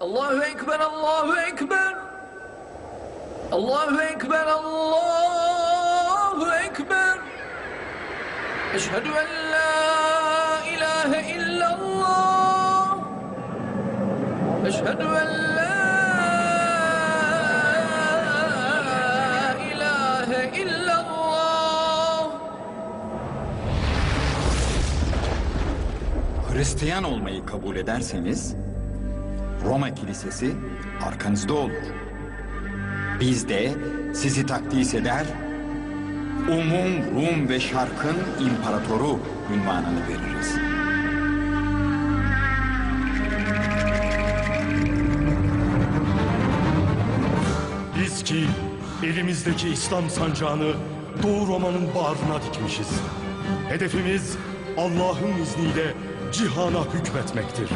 Allahu Ekber, Allahu Ekber. Allahu Ekber, Allahu Ekber. Eşhedü en la ilahe illallah. Eşhedü en la. Hristiyan olmayı kabul ederseniz Roma Kilisesi arkanızda olur. Biz de sizi takdis eder, Umum Rum ve Şark'ın imparatoru ünvanını veririz. Biz ki elimizdeki İslam sancağını Doğu Roma'nın bağrına dikmişiz. Hedefimiz Allah'ın izniyle cihana hükmetmektir.